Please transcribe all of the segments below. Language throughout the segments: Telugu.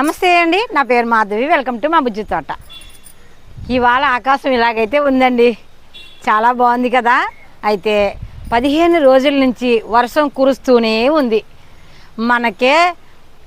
నమస్తే అండి నా పేరు మాధవి వెల్కమ్ టు మా బుజ్జి తోట. ఇవాళ ఆకాశం ఇలాగైతే ఉందండి. చాలా బాగుంది కదా? అయితే పదిహేను రోజుల నుంచి వర్షం కురుస్తూనే ఉంది. మనకే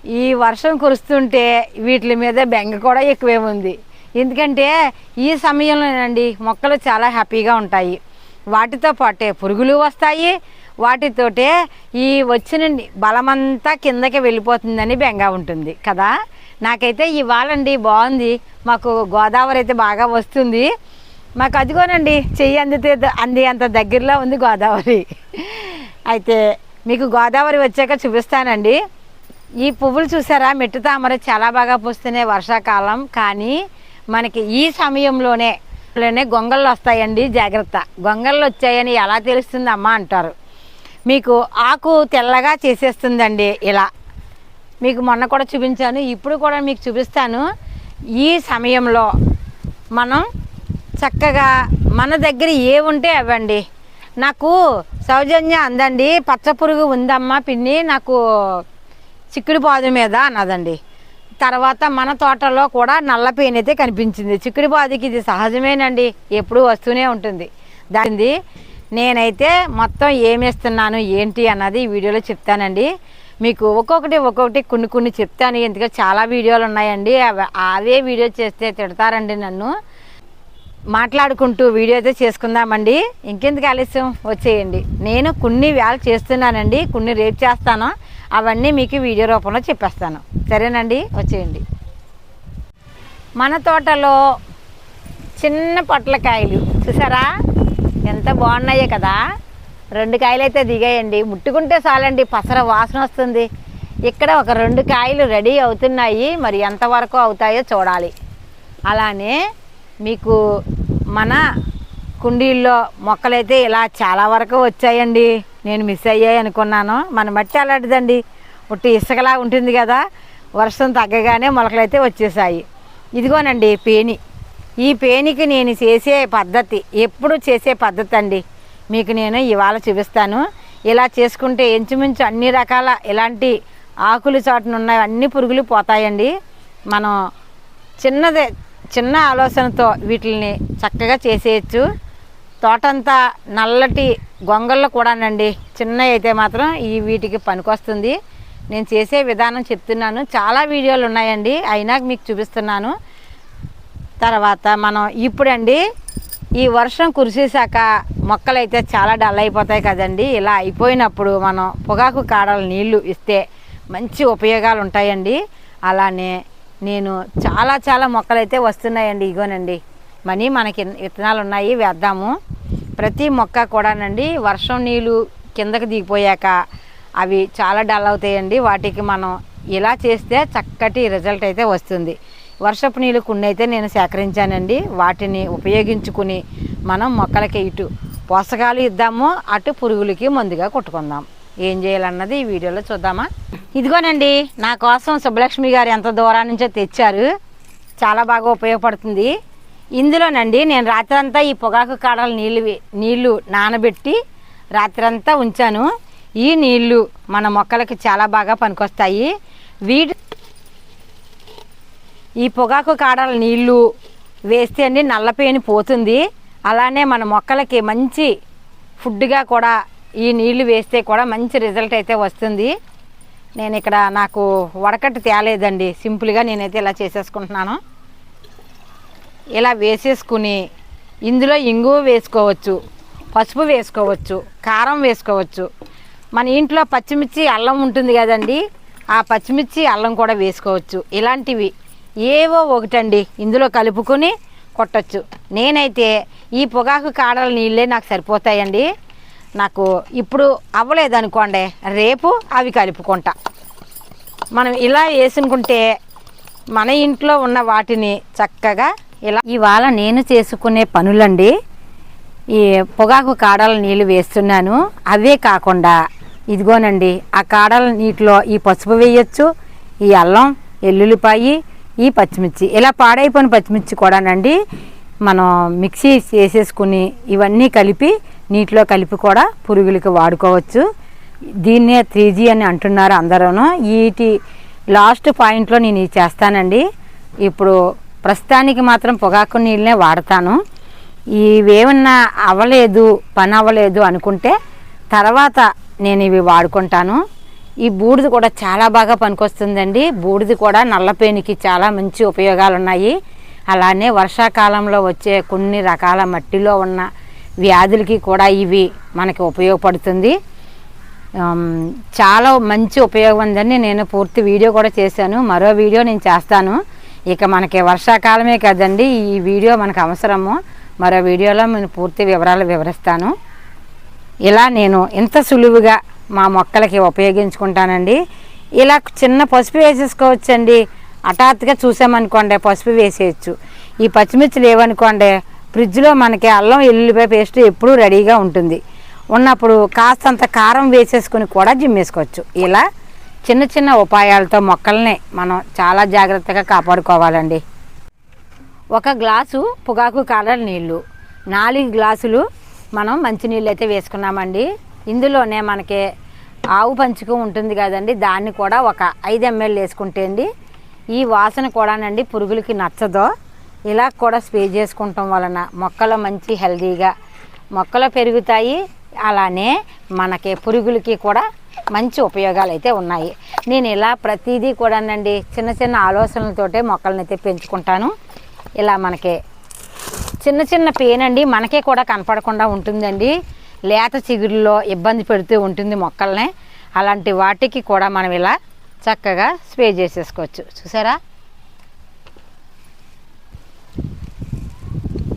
ఈ వర్షం కురుస్తుంటే వీటి మీద బెంగ కూడా ఎక్కువే ఉంది. ఎందుకంటే ఈ సమయంలోనండి మొక్కలు చాలా హ్యాపీగా ఉంటాయి. వాటితో పాటే పురుగులు వస్తాయి. వాటితోటే ఈ వచ్చిన బలమంతా కిందకి వెళ్ళిపోతుందని బెంగ ఉంటుంది కదా? నాకైతే ఇవ్వాలండి బాగుంది. మాకు గోదావరి అయితే బాగా వస్తుంది. మాకు అదిగోనండి చెయ్యి అందితే అంది అంత దగ్గరలో ఉంది గోదావరి. అయితే మీకు గోదావరి వచ్చాక చూపిస్తానండి. ఈ పువ్వులు చూసారా? మెట్టు తామర చాలా బాగా పూస్తున్నాయి వర్షాకాలం. కానీ మనకి ఈ సమయంలోనే లోనే గొంగళ్ళు వస్తాయండి జాగ్రత్త. గొంగళ్ళు వచ్చాయని ఎలా తెలుస్తుంది అమ్మ అంటారు. మీకు ఆకు తెల్లగా చేసేస్తుందండి ఇలా. మీకు మొన్న కూడా చూపించాను ఇప్పుడు కూడా మీకు చూపిస్తాను. ఈ సమయంలో మనం చక్కగా మన దగ్గర ఏ ఉంటే అవ్వండి. నాకు సౌజన్య అందండి పచ్చ పురుగు ఉందమ్మా పిన్ని నాకు చిక్కుడు పాదు మీద అన్నదండి. తర్వాత మన తోటలో కూడా నల్ల పెయిన్ అయితే కనిపించింది. చిక్కుడు పాదుకి ఇది సహజమేనండి ఎప్పుడూ వస్తూనే ఉంటుంది. దానిది నేనైతే మొత్తం ఏమేస్తున్నాను ఏంటి అన్నది ఈ వీడియోలో చెప్తానండి. మీకు ఒక్కొక్కటి ఒక్కొక్కటి కొన్ని కొన్ని చెప్తాను. ఎందుకంటే చాలా వీడియోలు ఉన్నాయండి. అవే వీడియో చేస్తే తిడతారండి నన్ను. మాట్లాడుకుంటూ వీడియో అయితే చేసుకుందామండి. ఇంకెందుకు ఆలస్యం? వచ్చేయండి. నేను కొన్ని వేళ చేస్తున్నానండి. కొన్ని రేపు చేస్తాను. అవన్నీ మీకు వీడియో రూపంలో చెప్పేస్తాను. సరేనండి? వచ్చేయండి. మన తోటలో చిన్న పొట్లకాయలు. చూసారా? ఎంత బాగున్నాయో కదా? రెండు కాయలు అయితే దిగాయండి. ముట్టుకుంటే చాలండి పసర వాసన వస్తుంది. ఇక్కడ ఒక రెండు కాయలు రెడీ అవుతున్నాయి. మరి ఎంతవరకు అవుతాయో చూడాలి. అలానే మీకు మన కుండీల్లో మొక్కలైతే ఇలా చాలా వరకు వచ్చాయండి. నేను మిస్ అయ్యాయి అనుకున్నాను. మన మట్టి అలాంటిదండి. ఒట్టి ఇసుకలా ఉంటుంది కదా వర్షం తగ్గగానే మొలకలైతే వచ్చేసాయి. ఇదిగోనండి పేని. ఈ పేనికి నేను చేసే పద్ధతి ఎప్పుడు చేసే పద్ధతి అండి? మీకు నేను ఇవాళ చూపిస్తాను. ఇలా చేసుకుంటే ఇంచుమించు అన్ని రకాల ఇలాంటి ఆకులు చాటున ఉన్న అన్ని పురుగులు పోతాయండి. మనం చిన్నదే చిన్న ఆలోచనతో వీటిని చక్కగా చేసేయచ్చు. తోటంతా నల్లటి గొంగళ్ళు కూడానండి. చిన్న అయితే మాత్రం ఈ వీటికి పనికొస్తుంది. నేను చేసే విధానం చెప్తున్నాను. చాలా వీడియోలు ఉన్నాయండి. అయినా మీకు చూపిస్తున్నాను. తర్వాత మనం ఇప్పుడండి ఈ వర్షం మొక్కలు మొక్కలైతే చాలా డల్ అయిపోతాయి కదండి. ఇలా అయిపోయినప్పుడు మనం పొగాకు కాడల నీళ్ళు ఇస్తే మంచి ఉపయోగాలు ఉంటాయండి. అలానే నేను చాలా చాలా మొక్కలైతే వస్తున్నాయండి. ఇగోనండి. మనీ మనకి విత్తనాలు ఉన్నాయి వేద్దాము. ప్రతి మొక్క కూడానండి వర్షం నీళ్ళు కిందకి దిగిపోయాక అవి చాలా డల్ అవుతాయండి. వాటికి మనం ఇలా చేస్తే చక్కటి రిజల్ట్ అయితే వస్తుంది. వర్షపు నీళ్ళు కొన్ని అయితే నేను సేకరించానండి. వాటిని ఉపయోగించుకుని మనం మొక్కలకి ఇటు పోషకాలు ఇద్దాము అటు పురుగులకి మందుగా కొట్టుకుందాం. ఏం చేయాలన్నది ఈ వీడియోలో చూద్దామా? ఇదిగోనండి నా కోసం సుబ్బలక్ష్మి గారు ఎంత దూరం నుంచో తెచ్చారు. చాలా బాగా ఉపయోగపడుతుంది. ఇందులోనండి నేను రాత్రంతా ఈ పొగాకు కాడలు నీళ్ళు నీళ్ళు నానబెట్టి రాత్రంతా ఉంచాను. ఈ నీళ్ళు మన మొక్కలకి చాలా బాగా పనికొస్తాయి. వీటి ఈ పొగాకు కాడల నీళ్ళు వేస్తే అండి నల్లపేని పోతుంది. అలానే మన మొక్కలకి మంచి ఫుడ్గా కూడా ఈ నీళ్ళు వేస్తే కూడా మంచి రిజల్ట్ అయితే వస్తుంది. నేను ఇక్కడ నాకు వడకట్టు తేలేదండి. సింపుల్గా నేనైతే ఇలా చేసేసుకుంటున్నాను. ఇలా వేసేసుకుని ఇందులో ఇంగువ వేసుకోవచ్చు పసుపు వేసుకోవచ్చు కారం వేసుకోవచ్చు. మన ఇంట్లో పచ్చిమిర్చి అల్లం ఉంటుంది కదండి ఆ పచ్చిమిర్చి అల్లం కూడా వేసుకోవచ్చు. ఇలాంటివి ఏవో ఒకటండి ఇందులో కలుపుకొని కొట్టచ్చు. నేనైతే ఈ పొగాకు కాడల నీళ్ళే నాకు సరిపోతాయండి. నాకు ఇప్పుడు అవ్వలేదనుకోండి రేపు అవి కలుపుకుంటా. మనం ఇలా వేసుకుంటే మన ఇంట్లో ఉన్న వాటిని చక్కగా ఇలా ఇవాళ నేను చేసుకునే పనులండి. ఈ పొగాకు కాడల నీళ్ళు వేస్తున్నాను. అవే కాకుండా ఇదిగోనండి ఆ కాడల నీటిలో ఈ పసుపు వేయచ్చు ఈ అల్లం ఎల్లుల్లిపాయి ఈ పచ్చిమిర్చి. ఇలా పాడైపోయిన పచ్చిమిర్చి కూడానండి మనం మిక్సీ చేసేసుకుని ఇవన్నీ కలిపి నీటిలో కలిపి కూడా పురుగులకి వాడుకోవచ్చు. దీన్నే త్రీ జీ అని అంటున్నారు అందరూను. వీటి లాస్ట్ పాయింట్లో నేను ఇది చేస్తానండి. ఇప్పుడు ప్రస్తుతానికి మాత్రం పొగాకు నీళ్ళనే వాడతాను. ఇవేమన్నా అవ్వలేదు పని అవ్వలేదు అనుకుంటే తర్వాత నేను ఇవి వాడుకుంటాను. ఈ బూడిద కూడా చాలా బాగా పనికొస్తుందండి. బూడిద కూడా నల్లపేనికి చాలా మంచి ఉపయోగాలు ఉన్నాయి అలానే వర్షాకాలంలో వచ్చే కొన్ని రకాల మట్టిలో ఉన్న వ్యాధులకి కూడా ఇవి మనకి ఉపయోగపడుతుంది. చాలా మంచి ఉపయోగం ఉందని నేను పూర్తి వీడియో కూడా చేశాను. మరో వీడియో నేను చేస్తాను. ఇక మనకి వర్షాకాలమే కదండి. ఈ వీడియో మనకు అవసరము. మరో వీడియోలో నేను పూర్తి వివరాలు వివరిస్తాను. ఇలా నేను ఇంత సులువుగా మా మొక్కలకి ఉపయోగించుకుంటానండి. ఇలా చిన్న పసుపు వేసేసుకోవచ్చండి. హఠాత్తుగా చూసామనుకోండి పసుపు వేసేయచ్చు. ఈ పచ్చిమిర్చి లేవనుకోండి ఫ్రిడ్జ్లో మనకి అల్లం ఎల్లుల్లిపాయ పేస్ట్ ఎప్పుడూ రెడీగా ఉంటుంది. ఉన్నప్పుడు కాస్తంత కారం వేసేసుకుని కూడా జిమ్మేసుకోవచ్చు. ఇలా చిన్న చిన్న ఉపాయాలతో మొక్కల్ని మనం చాలా జాగ్రత్తగా కాపాడుకోవాలండి. ఒక గ్లాసు పొగాకు కాలర్ నీళ్ళు నాలుగు గ్లాసులు మనం మంచినీళ్ళు అయితే వేసుకున్నామండి. ఇందులోనే మనకి ఆవు పంచుకు ఉంటుంది కదండి దాన్ని కూడా ఒక ఐదు ఎంఎల్ వేసుకుంటే అండి ఈ వాసన కూడానండి పురుగులకి నచ్చదో. ఇలా కూడా స్ప్రే చేసుకుంటాం వలన మొక్కలు మంచి హెల్తీగా మొక్కలు పెరుగుతాయి. అలానే మనకి పురుగులకి కూడా మంచి ఉపయోగాలు అయితే ఉన్నాయి. నేను ఇలా ప్రతిదీ కూడానండి చిన్న చిన్న ఆలోచనలతోటే మొక్కలనైతే పెంచుకుంటాను. ఇలా మనకి చిన్న చిన్న పెయిన్ అండి మనకే కూడా కనపడకుండా ఉంటుందండి. లేత చిగురులో ఇబ్బంది పెడుతూ ఉంటుంది మొక్కల్ని. అలాంటి వాటికి కూడా మనం ఇలా చక్కగా స్ప్రే చేసేసుకోవచ్చు. చూసారా?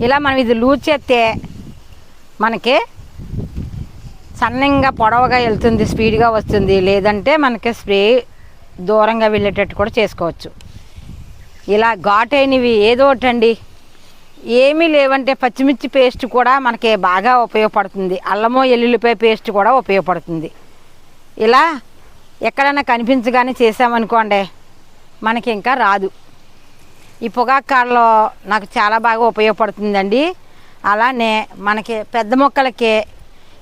ఇలా మనం ఇది లూజ్ చేస్తే మనకి సన్నంగా పొడవుగా వెళ్తుంది స్పీడ్గా వస్తుంది. లేదంటే మనకి స్ప్రే దూరంగా వెళ్ళేటట్టు కూడా చేసుకోవచ్చు. ఇలా ఘాటైనవి ఏదో ఒకటండి. ఏమీ లేవంటే పచ్చిమిర్చి పేస్ట్ కూడా మనకి బాగా ఉపయోగపడుతుంది. అల్లమో ఎల్లుల్లిపాయ పేస్ట్ కూడా ఉపయోగపడుతుంది. ఇలా ఎక్కడైనా కనిపించగానే చేసామనుకోండి మనకి ఇంకా రాదు. ఈ పొగాకు కాడలో నాకు చాలా బాగా ఉపయోగపడుతుందండి. అలానే మనకి పెద్ద మొక్కలకి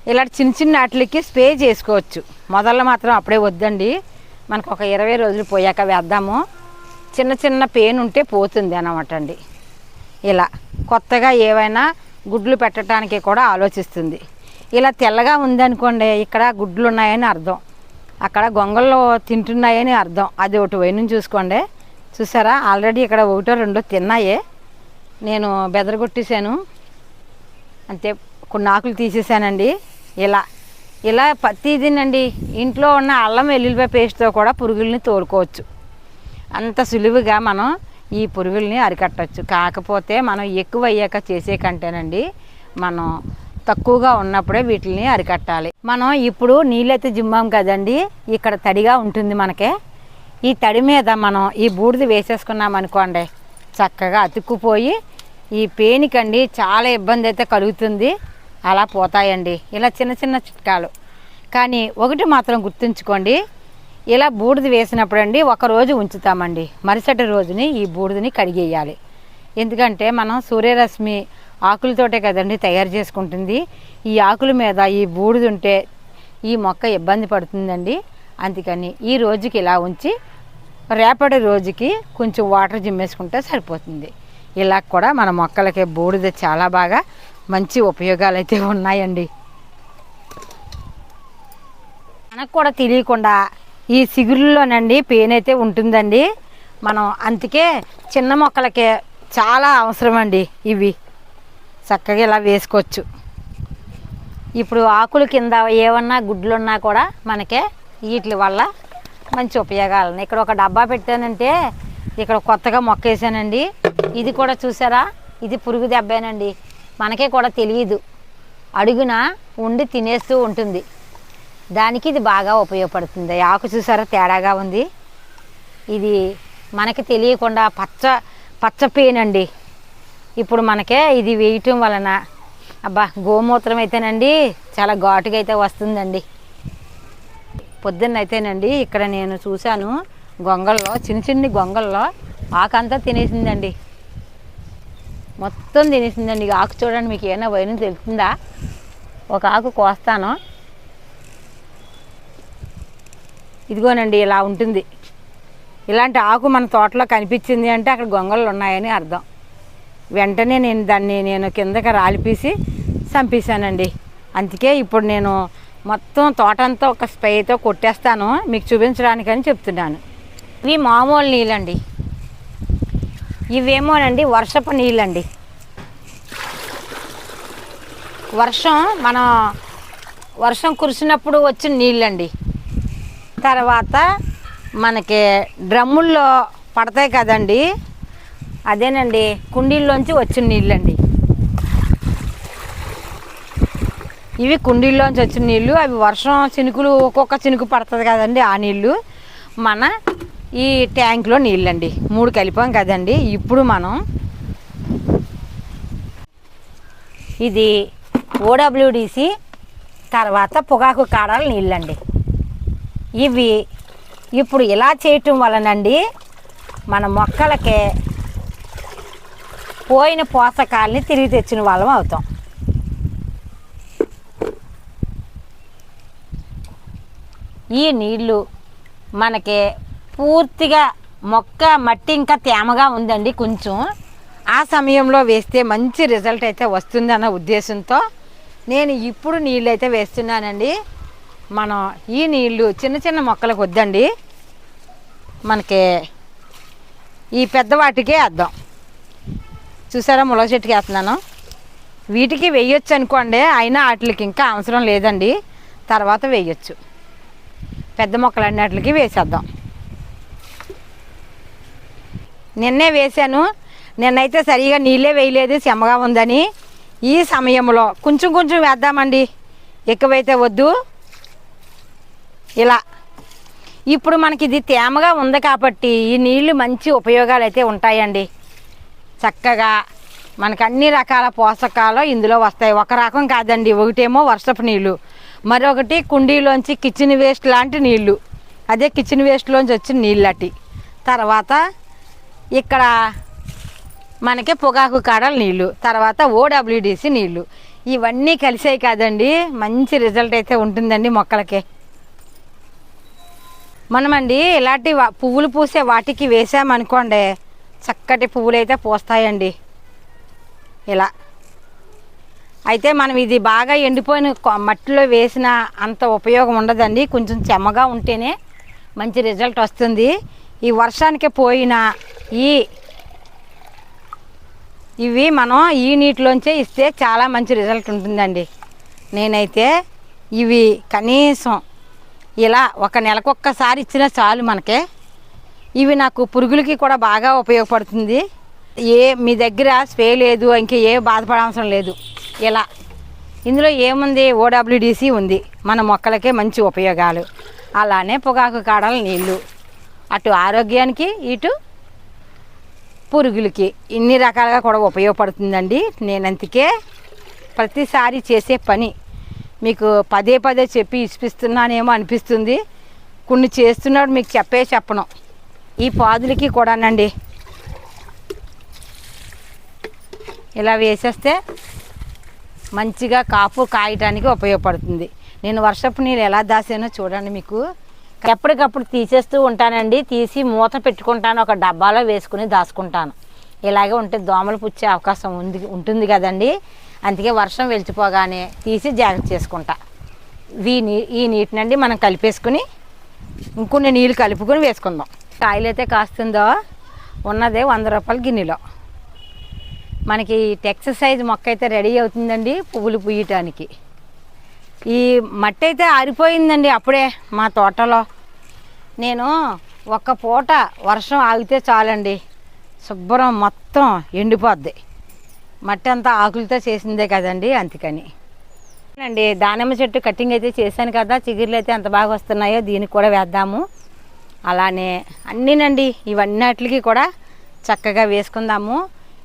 ఇలాంటి చిన్న చిన్న వాటికి స్ప్రే చేసుకోవచ్చు. మొదలు మాత్రం అప్పుడే వద్దండి. మనకు ఒక ఇరవై రోజులు పోయాక వేద్దాము. చిన్న చిన్న పెయిన్ ఉంటే పోతుంది అనమాట అండి. ఇలా కొత్తగా ఏవైనా గుడ్లు పెట్టడానికి కూడా ఆలోచిస్తుంది. ఇలా తెల్లగా ఉందనుకోండి ఇక్కడ గుడ్లు ఉన్నాయని అర్థం. అక్కడ గొంగళ్ళు తింటున్నాయని అర్థం. అది ఒకటి వైను చూసుకోండి. చూసారా? ఆల్రెడీ ఇక్కడ ఒకటో రెండో తిన్నాయే. నేను బెదరగొట్టేశాను. అంతే కొన్ని ఆకులు తీసేసానండి ఇలా ఇలా ప్రతిదినండి. ఇంట్లో ఉన్న అల్లం వెల్లుల్లిపాయ పేస్ట్తో కూడా పురుగుల్ని తోలుకోవచ్చు అంత సులువుగా మనం ఈ పురుగుల్ని అరికట్టచ్చు. కాకపోతే మనం ఎక్కువ అయ్యాక చేసే కంటేనండి మనం తక్కువగా ఉన్నప్పుడే వీటిని అరికట్టాలి. మనం ఇప్పుడు నీళ్ళైతే జిమ్మాం కదండి ఇక్కడ తడిగా ఉంటుంది మనకే. ఈ తడి మీద మనం ఈ బూడిద వేసేసుకున్నాం అనుకోండి చక్కగా అతుక్కుపోయి ఈ పేనికండి చాలా ఇబ్బంది అయితే కలుగుతుంది. అలా పోతాయండి. ఇలా చిన్న చిన్న చిట్కాలు. కానీ ఒకటి మాత్రం గుర్తుంచుకోండి ఇలా బూడిద వేసినప్పుడు అండి ఒక రోజు ఉంచుతామండి. మరుసటి రోజుని ఈ బూడిదని కడిగేయాలి. ఎందుకంటే మనం సూర్యరశ్మి ఆకులతోటే కదండి తయారు చేసుకుంటుంది. ఈ ఆకుల మీద ఈ బూడిద ఉంటే ఈ మొక్క ఇబ్బంది పడుతుందండి. అందుకని ఈ రోజుకి ఇలా ఉంచి రేపటి రోజుకి కొంచెం వాటర్ జిమ్మేసుకుంటే సరిపోతుంది. ఇలా కూడా మన మొక్కలకి బూడిద చాలా బాగా మంచి ఉపయోగాలు అయితే ఉన్నాయండి. మనకు కూడా తెలియకుండా ఈ సిగురుల్లోనండి పెయిన్ అయితే ఉంటుందండి. మనం అందుకే చిన్న మొక్కలకే చాలా అవసరం అండి ఇవి. చక్కగా ఇలా వేసుకోవచ్చు. ఇప్పుడు ఆకుల కింద ఏమన్నా గుడ్లున్నా కూడా మనకే వీటి వల్ల మంచి ఉపయోగాలు ఇక్కడ ఒక డబ్బా పెట్టానంటే ఇక్కడ కొత్తగా మొక్క వేసానండి ఇది కూడా చూసారా? ఇది పురుగు దెబ్బేనండి. మనకే కూడా తెలియదు అడుగున ఉండి తినేస్తూ ఉంటుంది. దానికి ఇది బాగా ఉపయోగపడుతుంది. ఆకు చూసారా? తేడాగా ఉంది. ఇది మనకి తెలియకుండా పచ్చ పచ్చ పేనండి. ఇప్పుడు మనకే ఇది వేయటం వలన అబ్బా గోమూత్రం అయితేనండి చాలా ఘాటుగా అయితే వస్తుందండి. పొద్దున్న అయితేనండి ఇక్కడ నేను చూశాను గొంగల్లో చిన్న చిన్ని గొంగల్లో ఆకంతా తినేసిందండి. మొత్తం తినేసిందండి. ఆకు చూడండి మీకు ఏమైనా వైనం తెలుస్తుందా? ఒక ఆకు కోస్తాను. ఇదిగోనండి ఇలా ఉంటుంది. ఇలాంటి ఆకు మన తోటలో కనిపించింది అంటే అక్కడ గొంగళ్ళు ఉన్నాయని అర్థం. వెంటనే నేను దాన్ని నేను కిందకి రాలిపీసి చంపేశానండి. అందుకే ఇప్పుడు నేను మొత్తం తోటంతా ఒక స్ప్రేతో కొట్టేస్తాను. మీకు చూపించడానికని చెప్తున్నాను. ఇవి మామూలు నీళ్ళండి. ఇవేమోనండి వర్షపు నీళ్ళండి. వర్షం మనం వర్షం కురిసినప్పుడు వచ్చిన నీళ్ళండి. తర్వాత మనకి డ్రమ్ముల్లో పడతాయి కదండి అదేనండి కుండీల్లోంచి వచ్చిన నీళ్ళండి. ఇవి కుండీల్లోంచి వచ్చిన నీళ్ళు అవి వర్షం చినుకులు ఒక్కొక్క చినుకు పడుతుంది కదండి ఆ నీళ్ళు. మన ఈ ట్యాంక్లో నీళ్ళండి మూడు కలిపాం కదండి. ఇప్పుడు మనం ఇది ఓడబ్ల్యూడిసి తర్వాత పొగాకు కాడాల నీళ్ళండి. ఇవి ఇప్పుడు ఇలా చేయటం వలనండి మన మొక్కలకి పోయిన పోషకాలని తిరిగి తెచ్చిన వాళ్ళం అవుతాం. ఈ నీళ్ళు మనకి పూర్తిగా మొక్క మట్టి ఇంకా తేమగా ఉందండి కొంచెం. ఆ సమయంలో వేస్తే మంచి రిజల్ట్ అయితే వస్తుందన్న ఉద్దేశంతో నేను ఇప్పుడు నీళ్ళు అయితే వేస్తున్నానండి. మనం ఈ నీళ్ళు చిన్న చిన్న మొక్కలకు వద్దండి. మనకి ఈ పెద్దవాటికే వేద్దాం. చూసారా ములగ చెట్టుకి వేస్తున్నాను. వీటికి వేయొచ్చు అనుకోండి అయినా వాటికి ఇంకా అవసరం లేదండి. తర్వాత వేయొచ్చు. పెద్ద మొక్కలు అన్నిటికి వేసేద్దాం. నిన్నే వేశాను. నిన్నైతే సరిగా నీళ్ళే వేయలేదు శమగా ఉందని. ఈ సమయంలో కొంచెం కొంచెం వేద్దామండి. ఎక్కువైతే వద్దు. ఇలా. ఇప్పుడు మనకి ఇది తేమగా ఉంది కాబట్టి ఈ నీళ్ళు మంచి ఉపయోగాలు అయితే ఉంటాయండి. చక్కగా మనకు అన్ని రకాల పోషకాలు ఇందులో వస్తాయి. ఒక రకం కాదండి ఒకటేమో వర్షపు నీళ్ళు మరొకటి కుండీలోంచి కిచెన్ వేస్ట్ లాంటి నీళ్ళు అదే కిచెన్ వేస్ట్లోంచి వచ్చిన నీళ్ళు తర్వాత ఇక్కడ మనకి పొగాకు కాడల నీళ్ళు తర్వాత ఓడబ్ల్యూడిసి నీళ్ళు ఇవన్నీ కలిసాయి కాదండి మంచి రిజల్ట్ అయితే ఉంటుందండి మొక్కలకి. మనమండి ఇలాంటి వా- పువ్వులు పూసే వాటికి వేసామనుకోండి చక్కటి పువ్వులు అయితే పూస్తాయండి. ఇలా. అయితే మనం ఇది బాగా ఎండిపోయిన మట్టిలో వేసిన అంత ఉపయోగం ఉండదండి. కొంచెం చెమ్మగా ఉంటేనే మంచి రిజల్ట్ వస్తుంది. ఈ వర్షానికి పోయిన ఈ ఇవి మనం ఈ నీటిలోంచే ఇస్తే చాలా మంచి రిజల్ట్ ఉంటుందండి. నేనైతే ఇవి కనీసం ఇలా ఒక నెలకొక్కసారి ఇచ్చినా చాలు మనకే. ఇవి నాకు పురుగులకి కూడా బాగా ఉపయోగపడుతుంది. ఏ మీ దగ్గర స్ప్రే లేదు ఇంకా ఏ బాధపడవసరం లేదు. ఇలా. ఇందులో ఏముంది? ఓడబ్ల్యూడిసి ఉంది. మన మొక్కలకే మంచి ఉపయోగాలు. అలానే పొగాకు కాడల నీళ్ళు అటు ఆరోగ్యానికి ఇటు పురుగులకి. ఇన్ని రకాలుగా కూడా ఉపయోగపడుతుందండి. నేను అందుకే ప్రతిసారి చేసే పని. మీకు పదే పదే చెప్పి ఇచ్చిపిస్తున్నానేమో అనిపిస్తుంది. కొన్ని చేస్తున్నాడు మీకు చెప్పే చెప్పను. ఈ పాదులకి కూడానండి. ఇలా వేసేస్తే మంచిగా కాపు కాయటానికి ఉపయోగపడుతుంది. నేను వర్షపు నీళ్ళు ఎలా దాసానో చూడండి మీకు. ఎప్పటికప్పుడు తీసేస్తూ ఉంటానండి. తీసి మూత పెట్టుకుంటాను. ఒక డబ్బాలో వేసుకుని దాచుకుంటాను. ఇలాగే ఉంటే దోమలు పుచ్చే అవకాశం ఉంది ఉంటుంది కదండి. అందుకే వర్షం వెలిచిపోగానే తీసి జాగ్రత్త చేసుకుంటా. ఈ నీ ఈ నీటినండి మనం కలిపేసుకుని ఇంకొన్ని నీళ్ళు కలుపుకొని వేసుకుందాం. కాయలు అయితే కాస్తుందో ఉన్నదే వంద రూపాయల గిన్నెలో. మనకి టెక్సస్ సైజ్ మొక్క అయితే రెడీ అవుతుందండి పువ్వులు పూయటానికి. ఈ మట్టి అయితే ఆరిపోయిందండి అప్పుడే మా తోటలో. నేను ఒక్క పూట వర్షం ఆగితే చాలండి. శుభ్రం మొత్తం ఎండిపోద్ది. మట్టి అంతా ఆకులతో చేసిందే కదండి అందుకని. అండి దానిమ్మ చెట్టు కటింగ్ అయితే చేశాను కదా చిగుర్లు అయితే ఎంత బాగా వస్తున్నాయో దీనికి కూడా వేద్దాము. అలానే అన్నీనండి ఇవన్నీటికి కూడా చక్కగా వేసుకుందాము.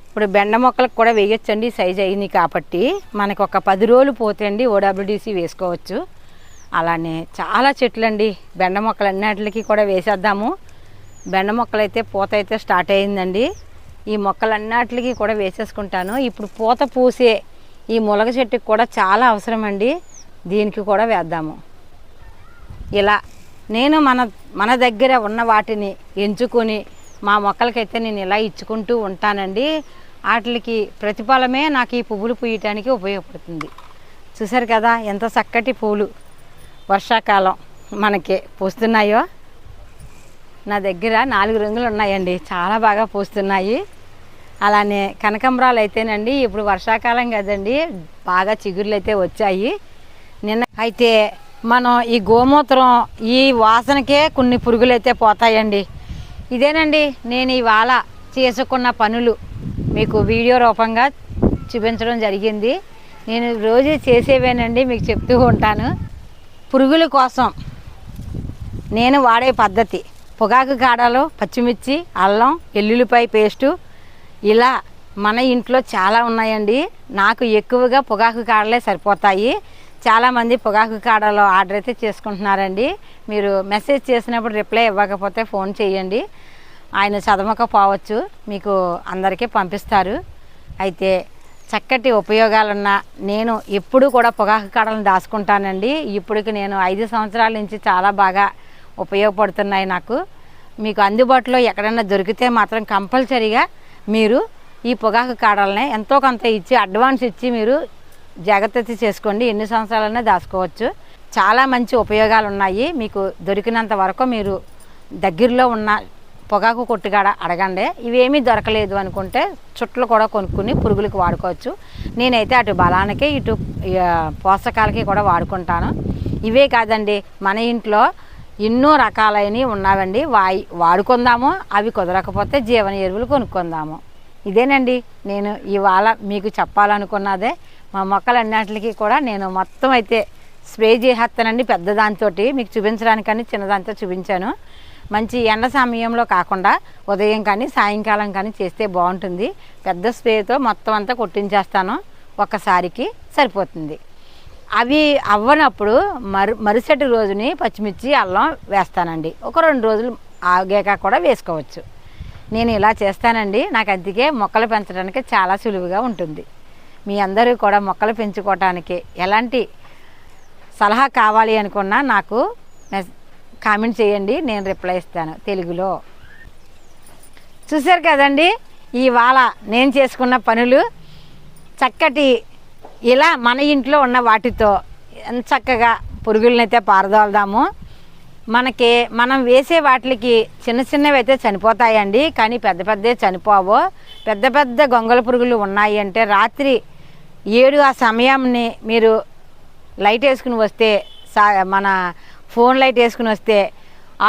ఇప్పుడు బెండ మొక్కలకు కూడా వేయొచ్చండి సైజ్ అయింది కాబట్టి. మనకు ఒక పది రోజులు పోతే అండి ఓడబ్ల్యూడిసి వేసుకోవచ్చు. అలానే చాలా చెట్లు అండి బెండ మొక్కలు అన్నిటికి కూడా వేసేద్దాము. బెండ మొక్కలు అయితే పూత అయితే స్టార్ట్ అయిందండి ఈ మొక్కలన్నింటికి కూడా వేసేసుకుంటాను. ఇప్పుడు పూత పూసే ఈ ములగ చెట్టుకి కూడా చాలా అవసరం అండి దీనికి కూడా వేద్దాము. ఇలా నేను మన మన దగ్గర ఉన్న వాటిని ఎంచుకొని మా మొక్కలకైతే నేను ఇలా ఇచ్చుకుంటూ ఉంటానండి. వాటికి ప్రతిఫలమే నాకు ఈ పువ్వులు పూయటానికి ఉపయోగపడుతుంది. చూసారు కదా ఎంత చక్కటి పూలు. వర్షాకాలం మనకి పూస్తున్నాయో. నా దగ్గర నాలుగు రంగులు ఉన్నాయండి. చాలా బాగా పూస్తున్నాయి. అలానే కనకంబరాలు అయితేనండి ఇప్పుడు వర్షాకాలం కదండి బాగా చిగురులు అయితే వచ్చాయి. నిన్న అయితే మనం ఈ గోమూత్రం ఈ వాసనకే కొన్ని పురుగులు అయితే పోతాయండి. ఇదేనండి నేను ఇవాళ చేసుకున్న పనులు. మీకు వీడియో రూపంగా చూపించడం జరిగింది. నేను రోజు చేసేవేనండి మీకు చెప్తూ ఉంటాను. పురుగుల కోసం నేను వాడే పద్ధతి. పొగాకు కాడలు పచ్చిమిర్చి అల్లం ఎల్లుల్లిపాయ పేస్టు ఇలా మన ఇంట్లో చాలా ఉన్నాయండి. నాకు ఎక్కువగా పొగాకు కాడలే సరిపోతాయి. చాలామంది పొగాకు కాడలు ఆర్డర్ అయితే చేసుకుంటున్నారండి. మీరు మెసేజ్ చేసినప్పుడు రిప్లై ఇవ్వకపోతే ఫోన్ చేయండి. ఆయన చదవకపోవచ్చు మీకు అందరికీ పంపిస్తారు. అయితే చక్కటి ఉపయోగాలున్న నేను ఎప్పుడు కూడా పొగాకు కాడలను దాచుకుంటానండి. ఇప్పటికి నేను ఐదు సంవత్సరాల నుంచి చాలా బాగా ఉపయోగపడుతున్నాయి నాకు. మీకు అందుబాటులో ఎక్కడైనా దొరికితే మాత్రం కంపల్సరీగా మీరు ఈ పొగాకు కాడల్ని ఎంతో కొంత ఇచ్చి అడ్వాన్స్ ఇచ్చి మీరు జాగ్రత్త చేసుకోండి. ఎన్ని సంవత్సరాలైనా దాచుకోవచ్చు. చాలా మంచి ఉపయోగాలు ఉన్నాయి మీకు దొరికినంత వరకు మీరు దగ్గరలో ఉన్న పొగాకు కొట్టుగాడ అడగండి. ఇవేమీ దొరకలేదు అనుకుంటే చుట్టలు కూడా కొనుక్కుని పురుగులకు వాడుకోవచ్చు. నేనైతే అటు బలానికి ఇటు పోషకాలకి కూడా వాడుకుంటాను. ఇవే కాదండి మన ఇంట్లో ఎన్నో రకాలైనవి ఉన్నావండి. వాయి వాడుకుందాము అవి కుదరకపోతే జీవన ఎరువులు కొనుక్కుందాము. ఇదేనండి నేను ఇవాళ మీకు చెప్పాలనుకున్నదే. మా మొక్కలన్నింటికి కూడా నేను మొత్తం అయితే స్ప్రే చేసేస్తానండి పెద్ద దాంతోటి మీకు చూపించడానికని చిన్నదాంతో చూపించాను. మంచి ఎండ సమయంలో కాకుండా ఉదయం కానీ సాయంకాలం కానీ చేస్తే బాగుంటుంది. పెద్ద స్ప్రేతో మొత్తం అంతా కొట్టించేస్తాను. ఒక్కసారికి సరిపోతుంది. అవి అవ్వనప్పుడు మరు మరుసటి రోజుని పచ్చిమిర్చి అల్లం వేస్తానండి. ఒక రెండు రోజులు ఆగాక కూడా వేసుకోవచ్చు. నేను ఇలా చేస్తానండి. నాకు అందుకే మొక్కలు పెంచడానికి చాలా సులువుగా ఉంటుంది. మీ అందరూ కూడా మొక్కలు పెంచుకోవటానికి ఎలాంటి సలహా కావాలి అనుకున్నా నాకు కామెంట్ చేయండి. నేను రిప్లై ఇస్తాను తెలుగులో. చూశారు కదండి? ఇవాళ నేను చేసుకున్న పనులు చక్కటి ఇలా మన ఇంట్లో ఉన్న వాటితో ఎంత చక్కగా పురుగులనైతే పారదోలదాము. మనకి మనం వేసే వాటికి చిన్న చిన్నవి అయితే చనిపోతాయండి కానీ పెద్ద పెద్దవి చనిపోవు. పెద్ద పెద్ద గొంగళ పురుగులు ఉన్నాయి అంటే రాత్రి ఏడు ఆ సమయాన్ని మీరు లైట్ వేసుకుని వస్తే సా మన ఫోన్ లైట్ వేసుకుని వస్తే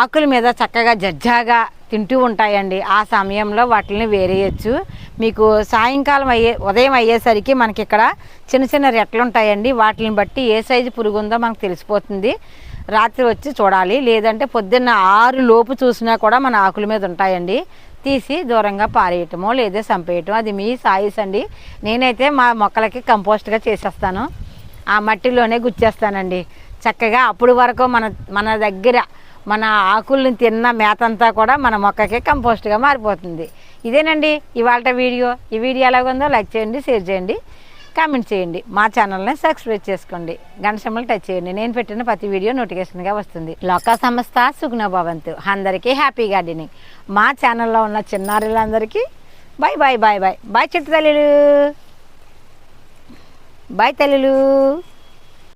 ఆకుల మీద చక్కగా జజ్జాగా తింటూ ఉంటాయండి. ఆ సమయంలో వాటిని వేరేయచ్చు. మీకు సాయంకాలం అయ్యే ఉదయం అయ్యేసరికి మనకి ఇక్కడ చిన్న చిన్న రెట్లు ఉంటాయండి వాటిని బట్టి ఏ సైజు పురుగు ఉందో మనకు తెలిసిపోతుంది. రాత్రి వచ్చి చూడాలి. లేదంటే పొద్దున్న ఆరు లోపు చూసినా కూడా మన ఆకుల మీద ఉంటాయండి. తీసి దూరంగా పారేయటమో లేదా చంపేయటం అది మీ సాయిస్ అండి. నేనైతే మా మొక్కలకి కంపోస్ట్గా చేసేస్తాను. ఆ మట్టిలోనే గుచ్చేస్తానండి. చక్కగా అప్పుడు వరకు మన మన దగ్గర మన ఆకుల్ని తిన్న మేతంతా కూడా మన మొక్కకి కంపోస్ట్గా మారిపోతుంది. ఇదేనండి ఇవాళ వీడియో. ఈ వీడియో ఎలాగుందో లైక్ చేయండి షేర్ చేయండి కామెంట్ చేయండి. మా ఛానల్ని సబ్స్క్రైబ్ చేసుకోండి. గణశమ్మలు టచ్ చేయండి. నేను పెట్టిన ప్రతి వీడియో నోటిఫికేషన్గా వస్తుంది. లోక సంస్థ సుగ్నభవంతు అందరికీ హ్యాపీ గార్డెనింగ్. మా ఛానల్లో ఉన్న చిన్నారులందరికీ bye bye bye bye bye చిట్టు తల్లులు. బాయ్ తల్లిలు.